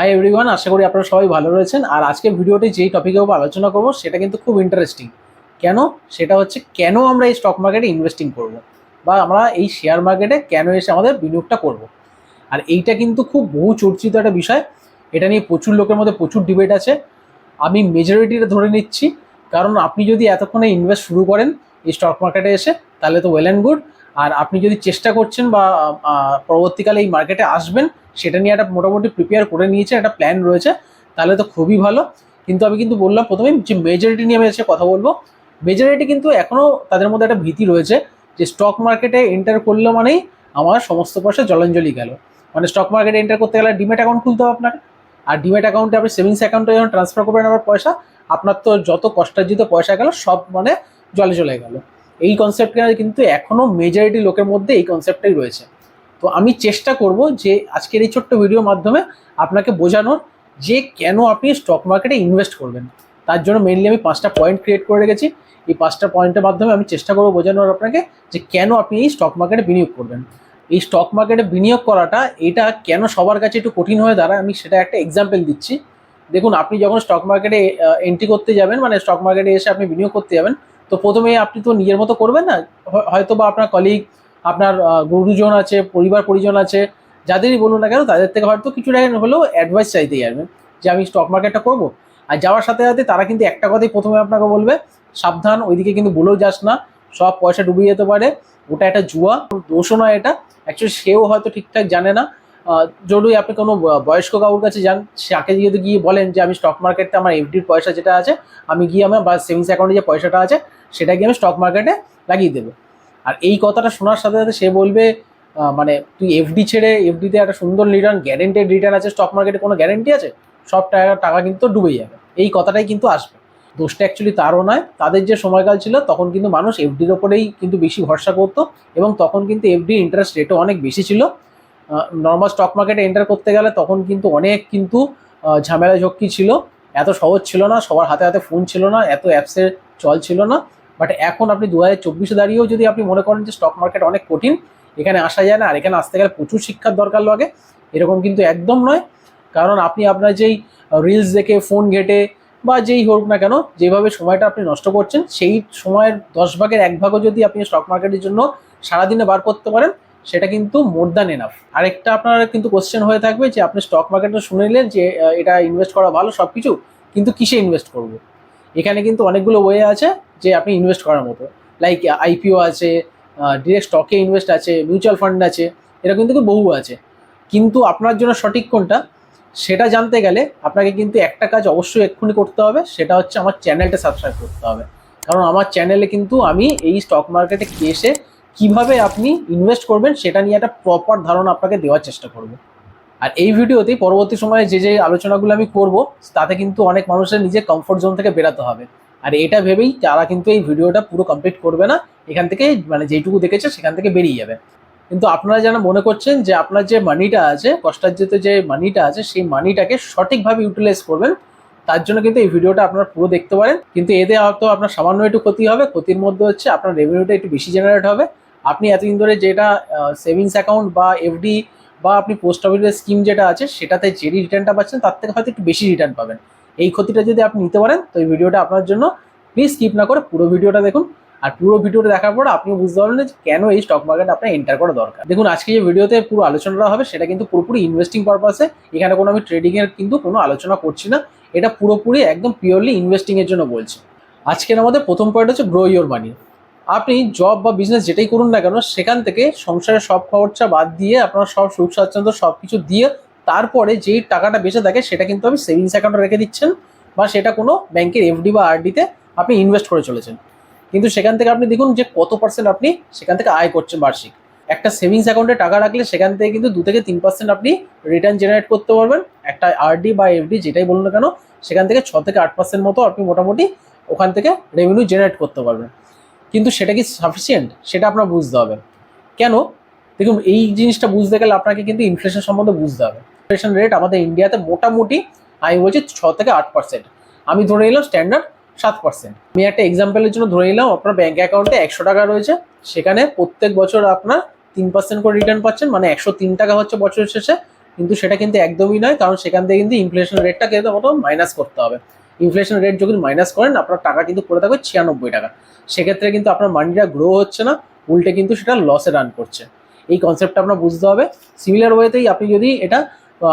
Hi everyone আশা করি আপনারা সবাই ভালো রয়েছেন। আর আজকে ভিডিওতে যেই টপিকের উপর আলোচনা করব, সেটা কিন্তু খুব ইন্টারেস্টিং কেন? সেটা হচ্ছে কেন আমরা এই স্টক মার্কেটে ইনভেস্টিং করব? বা আমরা এই শেয়ার মার্কেটে কেন এসে আমাদের বিনিয়োগটা করব? আর এইটা কিন্তু খুব বহু চর্চিত একটা বিষয়। এটা নিয়ে প্রচুর লোকের মধ্যে প্রচুর ডিবেট আছে। আমি মেজরিটিটা ধরে নিচ্ছি। কারণ আপনি যদি এতক্ষণে ইনভেস্ট শুরু করেন এই স্টক মার্কেটে এসে, তাহলে তো ওয়েল অ্যান্ড গুড আর আপনি যদি চেষ্টা করছেন বা পরবর্তীকালে এই মার্কেটে আসবেন, সেটা নিয়ে একটা মোটামুটি প্রিপেয়ার করে নিয়েছে একটা প্ল্যান রয়েছে, তাহলে তো খুবই ভালো। কিন্তু আমি কিন্তু বললাম প্রথমেই যে মেজরিটি নিয়ে আমি এসে কথা বলব। মেজরিটি কিন্তু এখনও তাদের মধ্যে একটা ভীতি রয়েছে যে স্টক মার্কেটে এন্টার করল মানেই আমার সমস্ত পয়সা জলাঞ্জলি গেল। মানে স্টক মার্কেটে এন্টার করতে গেলে ডিমেট অ্যাকাউন্ট খুলতে হবে আপনাকে। আর ডিমেট অ্যাকাউন্টে আপনি সেভিংস অ্যাকাউন্টে যখন ট্রান্সফার করবেন আমার পয়সা, আপনার তো যত কষ্টার্জিত পয়সা গেল, সব মানে জলে চলে গেল। এই কনসেপ্টটা কিন্তু এখনও মেজরিটি লোকের মধ্যে এই কনসেপ্টটাই রয়েছে। তো আমি চেষ্টা করব যে আজকের এই ছোট্ট ভিডিওর মাধ্যমে আপনাকে বোঝানোর যে কেন আপনি স্টক মার্কেটে ইনভেস্ট করবেন। তার জন্য মেনলি আমি পাঁচটা পয়েন্ট ক্রিয়েট করে রেখেছি। এই পাঁচটা পয়েন্টের মাধ্যমে আমি চেষ্টা করব বোঝানোর আপনাকে যে কেন আপনি এই স্টক মার্কেটে বিনিয়োগ করবেন। এই স্টক মার্কেটে বিনিয়োগ করাটা, এটা কেন সবার কাছে একটু কঠিন হয়ে দাঁড়ায়, আমি সেটা একটা এক্সাম্পল দিচ্ছি। দেখুন, আপনি যখন স্টক মার্কেটে এন্ট্রি করতে যাবেন মানে স্টক মার্কেটে এসে আপনি বিনিয়োগ করতে যাবেন তো প্রথমে আপনি তো নিজের মতো করবেন না হয়- হয়তো বা আপনার কলিগ আপনার গুরুজন আছে, পরিবার পরিজন আছে, যাদেরই বলুন না কেন, তাদের থেকে হয়তো কিছু টাকা হলেও অ্যাডভাইস চাইতে যাবেন যে আমি স্টক মার্কেটটা করব। আর যাওয়ার সাথে সাথে তারা কিন্তু একটা কথাই প্রথমে আপনাকে বলবে, সাবধান, ওইদিকে কিন্তু বলেও যাস না, সব পয়সা ডুবিয়ে যেতে পারে, ওটা একটা জুয়া, দোষও নয় এটা অ্যাকচুয়ালি সেও হয়তো ঠিকঠাক জানে না। যদি আপনি কোনো বয়স্ক কাউর কাছে যান, তাকে যদি গিয়ে বলেন যে আমি স্টক মার্কেটে আমার এফডির পয়সা যেটা আছে, আমি গিয়ে আমার বা সেভিংস অ্যাকাউন্টে যে পয়সাটা আছে সেটা গিয়ে আমি স্টক মার্কেটে লাগিয়ে দেবো। আর এই কথাটা শোনার সাথে সাথে সে বলবে মানে তুই এফডি ছেড়ে এফডিতে একটা সুন্দর রিটার্ন গ্যারেন্টেড রিটার্ন আছে স্টক মার্কেটে কোনো গ্যারেন্টি আছে? সব টাকা টাকা কিন্তু ডুবে যাবে। এই কথাটাই কিন্তু আসবে। দোষটা অ্যাকচুয়ালি তারও নয়, তাদের যে সময়কাল ছিল, তখন কিন্তু মানুষ এফডির ওপরেই কিন্তু বেশি ভরসা করতো এবং তখন কিন্তু এফডি ইন্টারেস্ট রেটও অনেক বেশি ছিল। নর্মাল স্টক মার্কেটে এন্টার করতে গেলে তখন কিন্তু অনেক কিন্তু ঝামেলা ঝক্কি ছিল। এত সহজ ছিল না, সবার হাতে হাতে ফোন ছিল না, এত অ্যাপসের চল ছিল না। বাট এখন আপনি দু হাজার চব্বিশে দাঁড়িয়েও যদি আপনি মনে করেন যে স্টক মার্কেট অনেক কঠিন, এখানে আসা যায় না আর এখানে আসতে গেলে প্রচুর শিক্ষার দরকার লাগে, এরকম কিন্তু একদম নয়। কারণ আপনি আপনার যেই রিলস দেখে ফোন ঘেটে বা যেই হোক না কেন, যেভাবে সময়টা আপনি নষ্ট করছেন, সেই সময়ের দশ ভাগের এক ভাগও যদি আপনি স্টক মার্কেটের জন্য সারাদিনে বার করতে পারেন, সেটা কিন্তু মোর দ্যান এনাফ আরেকটা আপনার কিন্তু কোশ্চেন হয়ে থাকবে যে আপনি স্টক মার্কেটে শুনে নিলেন যে এটা ইনভেস্ট করা ভালো সব কিছু কিন্তু কিসে ইনভেস্ট করব? এখানে কিন্তু অনেকগুলো ওয়ে আছে যে আপনি ইনভেস্ট করার মতো। লাইক আইপিও আছে ডিরেক্ট স্টকে ইনভেস্ট আছে মিউচুয়াল ফান্ড আছে এরকম কিন্তু বহু আছে। কিন্তু আপনার জন্য সঠিক কোনটা, সেটা জানতে গেলে আপনাকে কিন্তু একটা কাজ অবশ্যই এক্ষুনি করতে হবে, সেটা হচ্ছে আমার চ্যানেলটা সাবস্ক্রাইব করতে হবে। কারণ আমার চ্যানেলে কিন্তু আমি এই স্টক মার্কেটে এসে কীভাবে আপনি ইনভেস্ট করবেন, সেটা নিয়ে একটা প্রপার ধারণা আপনাকে দেওয়ার চেষ্টা করব। আর এই ভিডিওতেই পরবর্তী সময়ে যে যে আলোচনাগুলো আমি করব, তাতে কিন্তু অনেক মানুষের নিজের কমফোর্ট জোন থেকে বেরাতে হবে। আর এটা ভেবেই তারা কিন্তু এই ভিডিওটা পুরো কমপ্লিট করবে না, এখান থেকে মানে যেটুকু দেখেছে সেখান থেকে বেরিয়ে যাবে। কিন্তু আপনারা যেন মনে করছেন যে আপনার যে মানিটা আছে, কষ্টার্জিত যে মানিটা আছে, সেই মানিটাকে সঠিকভাবে ইউটিলাইজ করবেন, তার জন্য কিন্তু এই ভিডিওটা আপনারা পুরো দেখতে পারেন। কিন্তু এতে হয়তো আপনার সামান্য একটু ক্ষতি হবে, ক্ষতির মধ্যে হচ্ছে আপনার রেভিনিউটা একটু বেশি জেনারেট হবে। আপনি এতদিন ধরে যেটা সেভিংস অ্যাকাউন্ট বা এফডি বা আপনি পোস্ট অফিসের স্কিম যেটা আছে, সেটাতে যে রিটার্নটা পাচ্ছেন, তার থেকে হয়তো একটু বেশি রিটার্ন পাবেন। এই ক্ষতিটা যদি আপনি নিতে পারেন, তো এই ভিডিওটা আপনার জন্য প্লিজ স্কিপ না করে পুরো ভিডিওটা দেখুন। আর পুরো ভিডিওটা দেখার পর আপনি বুঝতে পারবেন যে কেন এই স্টক মার্কেট আপনার এন্টার করা দরকার। দেখুন, আজকে যে ভিডিওতে পুরো আলোচনাটা হবে, সেটা কিন্তু পুরোপুরি ইনভেস্টিং পারপাসে এখানে কোনো আমি ট্রেডিংয়ের কিন্তু কোনো আলোচনা করছি না। এটা পুরোপুরি একদম পিওরলি ইনভেস্টিংয়ের জন্য বলছি। আজকের আমাদের প্রথম পয়েন্ট হচ্ছে গ্রো ইওর মানি আপনি জব বা বিজনেস যেটাই করুন না কেন, সেখান থেকে সংসারের সব খরচা বাদ দিয়ে আপনার সব সুখ স্বাচ্ছন্দ্য সব কিছু দিয়ে তারপরে যেই টাকাটা বেঁচে থাকে, সেটা কিন্তু আপনি সেভিংস অ্যাকাউন্টে রেখে দিচ্ছেন বা সেটা কোনো ব্যাংকের এফডি বা আরডিতে আপনি ইনভেস্ট করে চলেছেন। কিন্তু সেখান থেকে আপনি দেখুন যে কত পার্সেন্ট আপনি সেখান থেকে আয় করছেন বার্ষিক। একটা সেভিংস অ্যাকাউন্টে টাকা রাখলে সেখান থেকে কিন্তু দু থেকে তিন পার্সেন্ট আপনি রিটার্ন জেনারেট করতে পারবেন। একটা আরডি বা এফডি যেটাই বলুন না কেন, সেখান থেকে ছ থেকে আট পার্সেন্ট মতো আপনি মোটামুটি ওখান থেকে রেভিনিউ জেনারেট করতে পারবেন। কিন্তু সেটা কি সাফিসিয়েন্ট সেটা আপনার বুঝতে হবে। কেন? দেখুন, এই জিনিসটা বুঝতে গেলে আপনাকে কিন্তু ইনফ্লেশন সম্বন্ধে বুঝতে হবে। ইনফ্লেশন রেট আমাদের ইন্ডিয়াতে মোটামুটি, আমি বলছি ছ থেকে আট পার্সেন্ট আমি ধরে নিলাম স্ট্যান্ডার্ড সাত পার্সেন্ট আমি একটা এক্সাম্পলের জন্য ধরে নিলাম, আপনার ব্যাঙ্ক অ্যাকাউন্টে একশো টাকা রয়েছে। সেখানে প্রত্যেক বছর আপনার তিন পার্সেন্ট করে রিটার্ন পাচ্ছেন মানে একশো তিন টাকা হচ্ছে বছরের শেষে। কিন্তু সেটা কিন্তু একদমই নয়, কারণ সেখান থেকে কিন্তু ইনফ্লেশন রেটটা রেটটাকে মাইনাস করতে হবে। ইনফ্লেশন রেট যখন মাইনাস করেন, আপনার টাকা কিন্তু পড়ে থাকবে ছিয়ানব্বই টাকা। সেক্ষেত্রে কিন্তু আপনার মানিটা গ্রো হচ্ছে না, উল্টে কিন্তু সেটা লসে রান করছে। এই কনসেপ্টটা আপনার বুঝতে হবে। সিমিলার ওয়েতেই আপনি যদি এটা,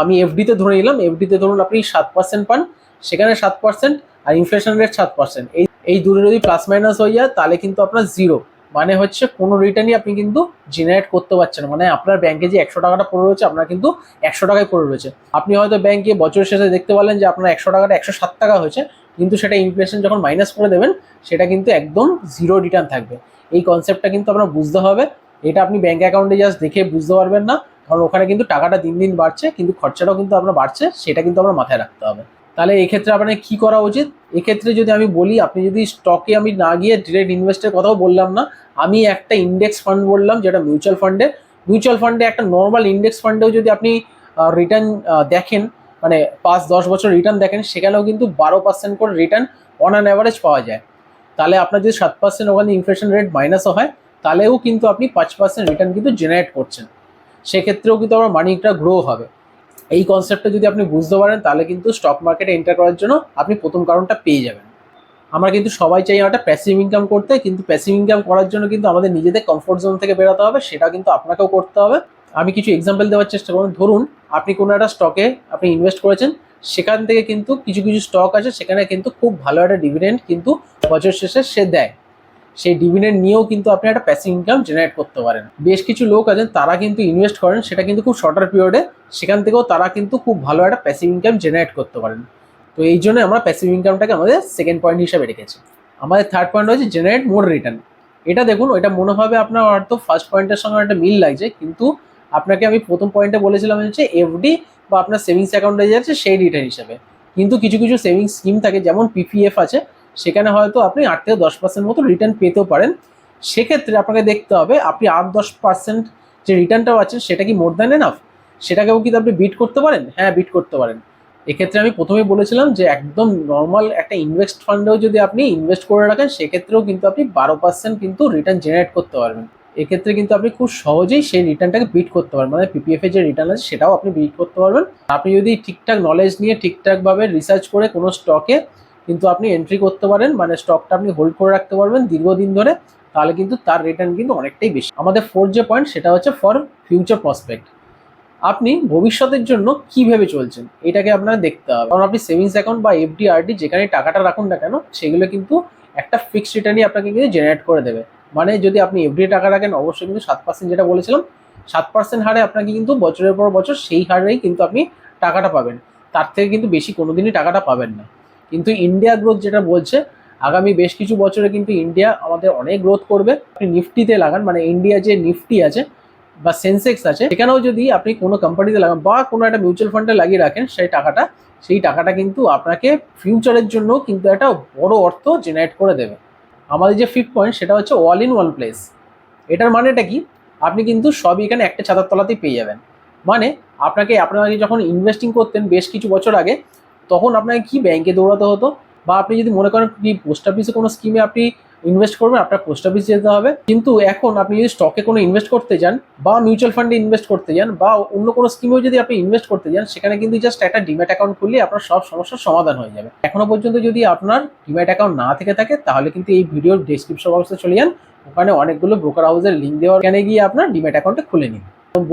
আমি এফডিতে ধরে নিলাম এফডিতে ধরুন আপনি সাত পার্সেন্ট পান, সেখানে সাত পার্সেন্ট আর ইনফ্লেশন রেট সাত পার্সেন্ট এই এই দুটো যদি প্লাস মাইনাস হয়ে যায়, তাহলে কিন্তু আপনার জিরো মানে হচ্ছে কোনো রিটার্নই আপনি কিন্তু জেনারেট করতে পারছেন মানে আপনার ব্যাংকে যে একশো টাকাটা পড়ে রয়েছে, আপনার কিন্তু একশো টাকায় পড়ে রয়েছে। আপনি হয়তো ব্যাংকে বছরের শেষে দেখতে পারলেন যে আপনার একশো টাকাটা একশো সাত টাকা হয়েছে, কিন্তু সেটা ইনফ্লেশন যখন মাইনাস করে দেবেন, সেটা কিন্তু একদম জিরো রিটার্ন থাকবে। এই কনসেপ্টটা কিন্তু আপনার বুঝতে হবে। এটা আপনি ব্যাঙ্ক অ্যাকাউন্টে জাস্ট দেখে বুঝতে পারবেন না। কারণ ওখানে কিন্তু টাকাটা দিন দিন বাড়ছে, কিন্তু খরচাটাও কিন্তু আপনার বাড়ছে, সেটা কিন্তু আপনার মাথায় রাখতে হবে। তাহলে এক্ষেত্রে আপনার কি করা উচিত? এক্ষেত্রে যদি আমি বলি, আপনি যদি স্টকে আমি না গিয়ে ডিরেক্ট ইনভেস্টের কথাও বললাম না, আমি একটা ইন্ডেক্স ফান্ড বললাম, যেটা মিউচুয়াল ফান্ডে মিউচুয়াল ফান্ডে একটা নর্মাল ইন্ডেক্স ফান্ডেও যদি আপনি রিটার্ন দেখেন মানে পাঁচ, দশ বছর রিটার্ন দেখেন, সেখানেও কিন্তু বারো পার্সেন্ট করে রিটার্ন অন অ্যান অ্যাভারেজ পাওয়া যায়। তাহলে আপনার যদি সাত পার্সেন্ট ওখানে ইনফ্লেশন রেট মাইনাসও হয়, তাহলেও কিন্তু আপনি পাঁচ পার্সেন্ট রিটার্ন কিন্তু জেনারেট করছেন। সেক্ষেত্রেও কিন্তু আমার মানিটা গ্রো হবে। এই কনসেপ্টটা যদি আপনি বুঝতে পারেন, তাহলে কিন্তু স্টক মার্কেটে এন্টার করার জন্য আপনি প্রথম কারণটা পেয়ে যাবেন। আমরা কিন্তু সবাই চাই একটা প্যাসিভ ইনকাম করতে, কিন্তু প্যাসিভ ইনকাম করার জন্য কিন্তু আমাদের নিজেদের কমফোর্ট জোন থেকে বেরোতে হবে সেটা কিন্তু আপনাকেও করতে হবে। আমি কিছু এক্সাম্পল দেওয়ার চেষ্টা করুন ধরুন, আপনি কোনো একটা স্টকে আপনি ইনভেস্ট করেছেন, সেখান থেকে কিন্তু কিছু কিছু স্টক আছে, সেখানে কিন্তু খুব ভালো একটা ডিভিডেন্ড কিন্তু বছর শেষে সে দেয়। সেই ডিভিডেন্ড নিয়েও কিন্তু আপনি একটা প্যাসিভ ইনকাম জেনারেট করতে পারেন। বেশ কিছু লোক আছেন, তারা কিন্তু ইনভেস্ট করেন, সেটা কিন্তু খুব শর্টার পিরিয়ডে সেখান থেকেও তারা কিন্তু খুব ভালো একটা প্যাসিভ ইনকাম জেনারেট করতে পারেন। তো এই জন্য আমরা প্যাসিভ ইনকামটাকে আমাদের সেকেন্ড পয়েন্ট হিসাবে রেখেছি। আমাদের থার্ড পয়েন্ট হচ্ছে জেনারেট মোর রিটার্ন এটা দেখুন, এটা মনে হবে আপনার হয়তো ফার্স্ট পয়েন্টের সঙ্গে একটা মিল লাগছে, কিন্তু আপনাকে আমি প্রথম পয়েন্টে বলেছিলাম হচ্ছে এফডি বা আপনার সেভিংস অ্যাকাউন্টে যাচ্ছে সেই রিটার্ন হিসাবে। কিন্তু কিছু কিছু সেভিংস স্কিম থাকে, যেমন পিপিএফ আছে সেখানে হয়তো আপনি আট থেকে দশ পার্সেন্ট মতো রিটার্ন পেতেও পারেন। সেক্ষেত্রে আপনাকে দেখতে হবে, আপনি আট দশ পার্সেন্ট যে রিটার্নটা পাচ্ছেন সেটা কি মোর দ্যান এনাফ সেটাকেও কিন্তু আপনি বিট করতে পারেন? হ্যাঁ বিট করতে পারেন। এক্ষেত্রে আমি প্রথমেই বলেছিলাম যে একদম নর্মাল একটা ইনভেস্ট ফান্ডেও যদি আপনি ইনভেস্ট করে রাখেন, সেক্ষেত্রেও কিন্তু আপনি বারো পার্সেন্ট কিন্তু রিটার্ন জেনারেট করতে পারবেন। এক্ষেত্রে কিন্তু আপনি খুব সহজেই সেই রিটার্নটাকে বিট করতে পারবেন। মানে পিপিএফ এর যে রিটার্ন আছে, সেটাও আপনি বিট করতে পারবেন। আপনি যদি ঠিকঠাক নলেজ নিয়ে ঠিকঠাকভাবে রিসার্চ করে কোনো স্টকে কিন্তু আপনি এন্ট্রি করতে পারেন মানে স্টকটা আপনি হোল্ড করে রাখতে পারবেন দীর্ঘদিন ধরে, তাহলে কিন্তু তার রিটার্ন কিন্তু অনেকটাই বেশি। আমাদের ফোর যে পয়েন্ট সেটা হচ্ছে ফর ফিউচার প্রসপেক্ট আপনি ভবিষ্যতের জন্য কি ভেবে চলছেন? এটাকে আপনার দেখতে হবে। কারণ আপনি সেভিংস অ্যাকাউন্ট বা এফডি আরডি যেখানে টাকাটা রাখুন না কেন, সেগুলো কিন্তু একটা ফিক্সড রিটার্নই আপনাকে কিন্তু জেনারেট করে দেবে। মানে যদি আপনি এফডি টাকা রাখেন, অবশ্যই কিন্তু সাত পার্সেন্ট যেটা বলেছিলাম, সাত পার্সেন্ট হারে আপনাকে কিন্তু বছরের পর বছর সেই হারেই কিন্তু আপনি টাকাটা পাবেন। তার থেকে কিন্তু বেশি কোনোদিনই টাকাটা পাবেন না। কিন্তু ইন্ডিয়া গ্রোথ যেটা বলছে, আগামী বেশ কিছু বছরে কিন্তু ইন্ডিয়া আমাদের অনেক গ্রোথ করবে। আপনি নিফটিতে লাগান মানে ইন্ডিয়া যে নিফটি আছে বা সেন্সেক্স আছে, সেখানেও যদি আপনি কোনো কোম্পানিতে লাগান বা কোনো একটা মিউচুয়াল ফান্ডে লাগিয়ে রাখেন, সেই টাকাটা সেই টাকাটা কিন্তু আপনাকে ফিউচারের জন্য কিন্তু একটা বড় অর্থ জেনারেট করে দেবে। আমাদের যে ফিফ পয়েন্ট সেটা হচ্ছে অল ইন ওয়ান প্লেস এটার মানেটা কি? আপনি কিন্তু সবই এখানে একটা ছাতার তলাতেই পেয়ে যাবেন। মানে আপনাকে আপনাকে যখন ইনভেস্টিং করতেন, বেশ কিছু বছর আগে তখন আপনাকে কি ব্যাংকে দৌড়াতে হতো? বা আপনি যদি মনে করেন কি পোস্ট অফিসে কোনো স্কিমে আপনি ইনভেস্ট করবেন, আপনার পোস্ট অফিস যেতে হবে। কিন্তু এখন আপনি যদি স্টকে কোনো ইনভেস্ট করতে যান বা মিউচুয়াল ফান্ডে ইনভেস্ট করতে যান বা অন্য কোনো স্কিমেও যদি আপনি ইনভেস্ট করতে যান, সেখানে কিন্তু জাস্ট একটা ডিম্যাট অ্যাকাউন্ট খুললে আপনার সব সমস্যার সমাধান হয়ে যাবে। এখনও পর্যন্ত যদি আপনার ডিম্যাট অ্যাকাউন্ট না থেকে থাকে, তাহলে কিন্তু এই ভিডিওর ডেসক্রিপশন বক্সে চলে যান। ওখানে অনেকগুলো ব্রোকার হাউসের লিঙ্ক দেওয়া এখানে গিয়ে আপনার ডিম্যাট অ্যাকাউন্টে খুলে নিন।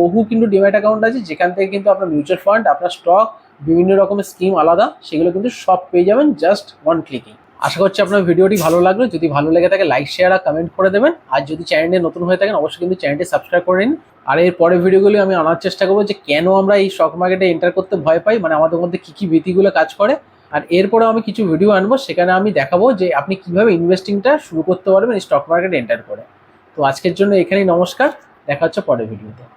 বহু কিন্তু ডিম্যাট অ্যাকাউন্ট আছে, যেখান থেকে কিন্তু আপনার মিউচুয়াল ফান্ড আপনার স্টক বিভিন্ন রকমের স্কিম আলাদা, সেগুলো কিন্তু সব পেয়ে যাবেন জাস্ট ওয়ান ক্লিকিং আশা করছি আপনার ভিডিওটি ভালো লাগল। যদি ভালো লেগে থাকে লাইক শেয়ার আর কমেন্ট করে দেবেন। আর যদি চ্যানেলে নতুন হয়ে থাকেন, অবশ্যই কিন্তু চ্যানেলটি সাবস্ক্রাইব করে নিন। আর এর পরের ভিডিওগুলি আমি আনার চেষ্টা করব যে কেন আমরা এই স্টক মার্কেটে এন্টার করতে ভয় পাই মানে আমাদের মধ্যে কী কী ভীতিগুলো কাজ করে। আর এরপরেও আমি কিছু ভিডিও আনব, সেখানে আমি দেখাবো যে আপনি কীভাবে ইনভেস্টিংটা শুরু করতে পারবেন স্টক মার্কেটে এন্টার করে। তো আজকের জন্য এখানেই নমস্কার। দেখা হচ্ছে পরের ভিডিওতে।